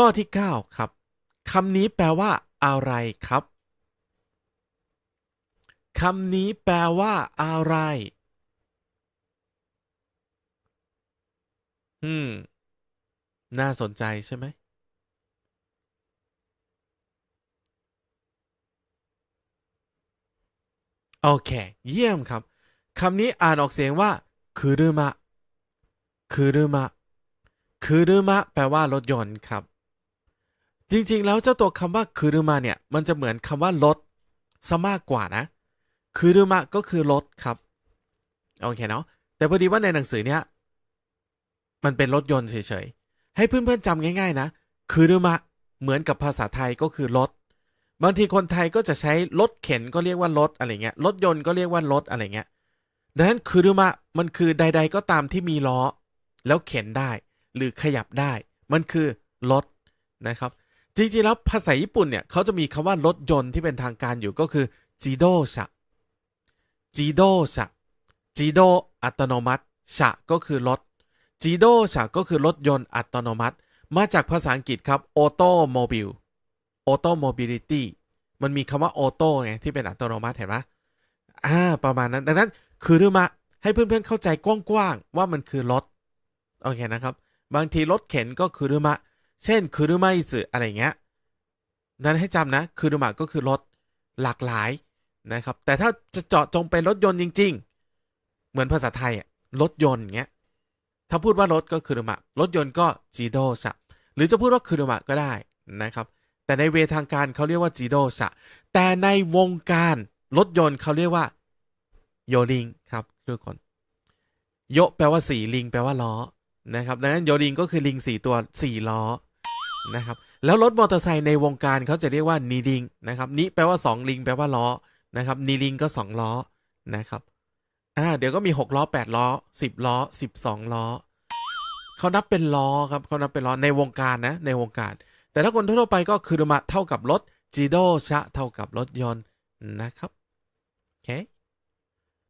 ข้อที่ 9 ครับคำนี้แปลว่า อะไรครับคำนี้แปลว่า อะไร อืม น่าสนใจใช่ไหม โอเค เยี่ยมครับ คำนี้อ่านออกเสียงว่าคุรุมะคุรุมะคุรุมะ แปลว่ารถยนต์ครับ จริง ๆ แล้วเจ้าตัวคำว่าคุรุมะเนี่ย มันจะเหมือนคำว่ารถซะมากกว่านะคุรุมะก็คือรถครับโอเคเนาะแต่พอดีว่าในหนังสือเนี่ยมันเป็นรถยนต์เฉยๆ ให้เพื่อนๆจำง่าย ๆ นะคุรุมะเหมือนกับภาษาไทยก็คือรถบางทีคนไทยก็จะใช้รถเข็นก็เรียกว่ารถอะไรเงี้ยรถยนต์ก็เรียกว่ารถอะไรเงี้ยดังนั้นคุรุมะมันคือใด ๆ ก็ตามที่มีล้อ แล้วเข็นได้ หรือขยับได้ มันคือรถนะครับ จริงๆแล้วภาษาญี่ปุ่นเนี่ยเขาจะมีคำว่ารถยนต์ที่เป็นทางการอยู่ก็คือจิโดชะจิโดชะจิโดอัตโนมัติชะก็คือรถจิโดชะก็คือรถยนต์อัตโนมัติ มาจากภาษาอังกฤษครับออโตโมบิลออโตโมบิลิตี้มันมีคำว่าออโต้ไงที่เป็นอัตโนมัติเห็นไหมอ่าประมาณนั้นดังนั้นคือรุมะให้เพื่อนๆเข้าใจกว้างๆว่ามันคือรถโอเคนะครับ บางทีรถเข็นก็คือรุมะ เช่นคือรุมาอิสึอะไรเงี้ยนั้นให้จำนะคือรุมะก็คือรถหลากหลายนะครับ แต่ถ้าจะเจาะจงเป็นรถยนต์จริง ๆ เหมือนภาษาไทยอะรถยนต์เงี้ยถ้าพูดว่ารถก็คือรุมะรถยนต์ก็จีโดสะหรือจะพูดว่าคือรุมะก็ได้นะครับแต่ในเวทางการเขาเรียกว่าจีโดสะแต่ในวงการรถยนต์เขาเรียกว่าโยลิงครับทุกคนโยแปลว่าสี่ลิงแปลว่าล้อนะครับดังนั้นโยลิงก็คือลิงสี่ตัวสี่ล้อ นะครับ แล้วรถมอเตอร์ไซค์ในวงการเขาจะเรียกว่านีลิงนะครับนิแปลว่าสองลิง แปลว่าล้อนะครับนีลิงก็สองล้อนะครับอ่าเดี๋ยวก็มีหกล้อแปดล้อสิบล้อสิบสองล้อเขานับเป็นล้อครับเขานับเป็นล้อในวงการนะในวงการ แต่ถ้าคนทั่วไปก็คือมาเท่ากับรถจีโดชะเท่ากับรถยนต์นะครับโอเค